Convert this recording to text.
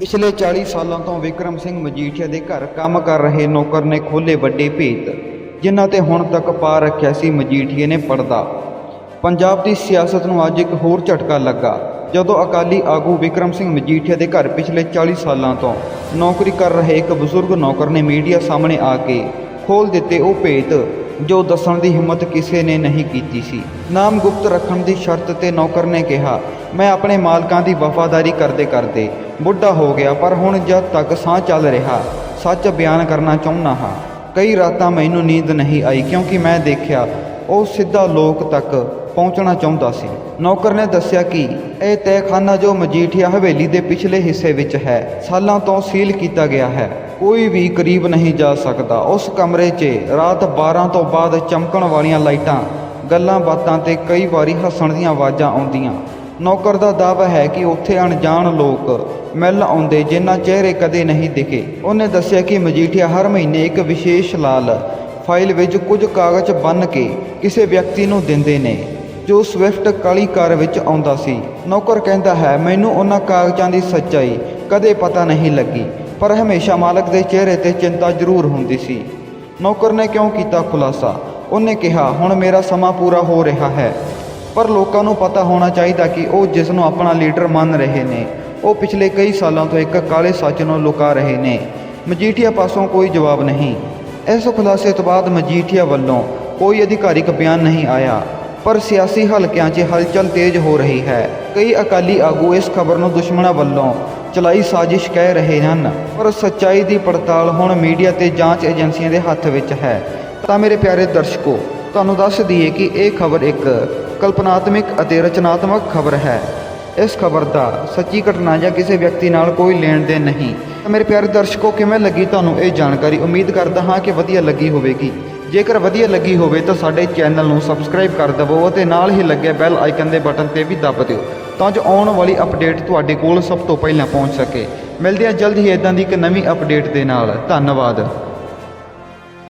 ਪਿਛਲੇ 40 ਸਾਲਾਂ ਤੋਂ ਵਿਕਰਮ ਸਿੰਘ ਮਜੀਠੀਆ ਦੇ ਘਰ ਕੰਮ ਕਰ ਰਹੇ ਨੌਕਰ ਨੇ ਖੋਲੇ ਵੱਡੇ ਭੇਤ, ਜਿਨ੍ਹਾਂ ਤੇ ਹੁਣ ਤੱਕ ਪਾ ਰੱਖਿਆ ਸੀ ਮਜੀਠੀਏ ਨੇ ਪਰਦਾ। ਪੰਜਾਬ ਦੀ ਸਿਆਸਤ ਨੂੰ ਅੱਜ ਇੱਕ ਹੋਰ ਝਟਕਾ ਲੱਗਾ, ਜਦੋਂ ਅਕਾਲੀ ਆਗੂ ਵਿਕਰਮ ਸਿੰਘ ਮਜੀਠੀਆ ਦੇ ਘਰ ਪਿਛਲੇ 40 ਸਾਲਾਂ ਤੋਂ ਨੌਕਰੀ ਕਰ ਰਹੇ ਇੱਕ ਬਜ਼ੁਰਗ ਨੌਕਰ ਨੇ ਮੀਡੀਆ ਸਾਹਮਣੇ ਆ ਕੇ ਖੋਲ ਦਿੱਤੇ ਉਹ ਭੇਤ। ਜੋ ਦੱਸਣ ਦੀ ਹਿੰਮਤ ਕਿਸੇ ਨੇ ਨਹੀਂ ਕੀਤੀ ਸੀ। ਨਾਮ ਗੁਪਤ ਰੱਖਣ ਦੀ ਸ਼ਰਤ ਤੇ ਨੌਕਰ ਨੇ ਕਿਹਾ, ਮੈਂ ਆਪਣੇ ਮਾਲਕਾਂ ਦੀ ਵਫਾਦਾਰੀ ਕਰਦੇ ਕਰਦੇ ਬੁੱਢਾ ਹੋ ਗਿਆ, ਪਰ ਹੁਣ ਜਦ ਤੱਕ ਸਾਹ ਚੱਲ ਰਿਹਾ, ਸੱਚ ਬਿਆਨ ਕਰਨਾ ਚਾਹੁੰਦਾ ਹਾਂ। ਕਈ ਰਾਤਾਂ ਮੈਨੂੰ ਨੀਂਦ ਨਹੀਂ ਆਈ, ਕਿਉਂਕਿ ਮੈਂ ਦੇਖਿਆ, ਉਹ ਸਿੱਧਾ ਲੋਕ ਤੱਕ ਪਹੁੰਚਣਾ ਚਾਹੁੰਦਾ ਸੀ। ਨੌਕਰ ਨੇ ਦੱਸਿਆ ਕਿ ਇਹ ਤਹਿਖਾਨਾ ਜੋ ਮਜੀਠੀਆ ਹਵੇਲੀ ਦੇ ਪਿਛਲੇ ਹਿੱਸੇ ਵਿੱਚ ਹੈ, ਸਾਲਾਂ ਤੋਂ ਸੀਲ ਕੀਤਾ ਗਿਆ ਹੈ। ਕੋਈ ਵੀ ਕਰੀਬ ਨਹੀਂ ਜਾ ਸਕਦਾ। ਉਸ ਕਮਰੇ 'ਚ ਰਾਤ 12 ਤੋਂ ਬਾਅਦ ਚਮਕਣ ਵਾਲੀਆਂ ਲਾਈਟਾਂ, ਗੱਲਾਂ ਬਾਤਾਂ ਤੇ ਕਈ ਵਾਰੀ ਹੱਸਣ ਦੀਆਂ ਆਵਾਜ਼ਾਂ ਆਉਂਦੀਆਂ। ਨੌਕਰ ਦਾ ਦਾਅਵਾ ਹੈ ਕਿ ਉੱਥੇ ਅਣਜਾਣ ਲੋਕ ਮਿਲ ਆਉਂਦੇ ਜਿਨ੍ਹਾਂ ਚਿਹਰੇ ਕਦੇ ਨਹੀਂ ਦਿਖੇ। ਉਹਨੇ ਦੱਸਿਆ ਕਿ ਮਜੀਠੀਆ ਹਰ ਮਹੀਨੇ ਇੱਕ ਵਿਸ਼ੇਸ਼ ਲਾਲ ਫਾਈਲ ਵਿੱਚ ਕੁਝ ਕਾਗਜ਼ ਬੰਨ ਕੇ ਕਿਸੇ ਵਿਅਕਤੀ ਨੂੰ ਦਿੰਦੇ ਨੇ, ਜੋ ਸਵਿਫਟ ਕਾਲੀ ਕਾਰ ਵਿੱਚ ਆਉਂਦਾ ਸੀ। ਨੌਕਰ ਕਹਿੰਦਾ ਹੈ, ਮੈਨੂੰ ਉਹਨਾਂ ਕਾਗਜ਼ਾਂ ਦੀ ਸੱਚਾਈ ਕਦੇ ਪਤਾ ਨਹੀਂ ਲੱਗੀ। ਪਰ ਹਮੇਸ਼ਾ ਮਾਲਕ ਦੇ ਚਿਹਰੇ ਤੇ ਚਿੰਤਾ ਜ਼ਰੂਰ ਹੁੰਦੀ ਸੀ। ਨੌਕਰ ਨੇ ਕਿਉਂ ਕੀਤਾ ਖੁਲਾਸਾ? ਉਹਨੇ ਕਿਹਾ, ਹੁਣ ਮੇਰਾ ਸਮਾਂ ਪੂਰਾ ਹੋ ਰਿਹਾ ਹੈ। ਪਰ ਲੋਕਾਂ ਨੂੰ ਪਤਾ ਹੋਣਾ ਚਾਹੀਦਾ ਕਿ ਉਹ ਜਿਸ ਨੂੰ ਆਪਣਾ ਲੀਡਰ ਮੰਨ ਰਹੇ ਨੇ, ਉਹ ਪਿਛਲੇ ਕਈ ਸਾਲਾਂ ਤੋਂ ਇੱਕ ਕਾਲੇ ਸੱਚ ਨੂੰ ਲੁਕਾ ਰਹੇ ਨੇ। ਮਜੀਠੀਆ ਪਾਸੋਂ ਕੋਈ ਜਵਾਬ ਨਹੀਂ। ਇਸ ਖੁਲਾਸੇ ਤੋਂ ਬਾਅਦ ਮਜੀਠੀਆ ਵੱਲੋਂ ਕੋਈ ਅਧਿਕਾਰਿਕ ਬਿਆਨ ਨਹੀਂ ਆਇਆ। ਪਰ ਸਿਆਸੀ ਹਲਕਿਆਂ 'ਚ ਹਲਚਲ ਤੇਜ਼ ਹੋ ਰਹੀ ਹੈ। ਕਈ ਅਕਾਲੀ ਆਗੂ ਇਸ ਖਬਰ ਨੂੰ ਦੁਸ਼ਮਣਾਂ ਵੱਲੋਂ ਚਲਾਈ ਸਾਜ਼ਿਸ਼ ਕਹਿ ਰਹੇ ਹਨ। ਪਰ ਸੱਚਾਈ ਦੀ ਪੜਤਾਲ ਹੁਣ ਮੀਡੀਆ ਤੇ ਜਾਂਚ ਏਜੰਸੀਆਂ ਦੇ ਹੱਥ ਵਿੱਚ ਹੈ। ਤਾਂ ਮੇਰੇ ਪਿਆਰੇ ਦਰਸ਼ਕੋ, ਤੁਹਾਨੂੰ ਦੱਸ ਦਈਏ ਕਿ ਇਹ ਖਬਰ ਇੱਕ ਕਲਪਨਾਤਮਕ ਅਤੇ ਰਚਨਾਤਮਕ ਖਬਰ ਹੈ। ਇਸ ਖਬਰ ਦਾ ਸੱਚੀ ਘਟਨਾ ਜਾਂ ਕਿਸੇ ਵਿਅਕਤੀ ਨਾਲ ਕੋਈ ਲੈਣ ਦੇਣ ਨਹੀਂ। ਮੇਰੇ ਪਿਆਰੇ ਦਰਸ਼ਕੋ, ਕਿਵੇਂ ਲੱਗੀ ਤੁਹਾਨੂੰ ਇਹ ਜਾਣਕਾਰੀ? ਉਮੀਦ ਕਰਦਾ ਹਾਂ ਕਿ ਵਧੀਆ ਲੱਗੀ ਹੋਵੇਗੀ। ਜੇਕਰ ਵਧੀਆ ਲੱਗੀ ਹੋਵੇ ਤਾਂ ਸਾਡੇ ਚੈਨਲ ਨੂੰ ਸਬਸਕ੍ਰਾਈਬ ਕਰ ਦਵੋ ਅਤੇ ਨਾਲ ਹੀ ਲੱਗੇ ਬੈਲ ਆਈਕਨ ਦੇ ਬਟਨ ਤੇ ਵੀ ਦੱਬ ਦਿਓ ਤਾਂ ਜੋ ਆਉਣ ਵਾਲੀ ਅਪਡੇਟ ਤੁਹਾਡੇ ਕੋਲ ਸਭ ਤੋਂ ਪਹਿਲਾਂ ਪਹੁੰਚ ਸਕੇ। ਮਿਲਦੇ ਹਾਂ ਜਲਦ ਹੀ ਇਦਾਂ ਦੀ ਇੱਕ ਨਵੀਂ ਅਪਡੇਟ ਦੇ ਨਾਲ। ਧੰਨਵਾਦ।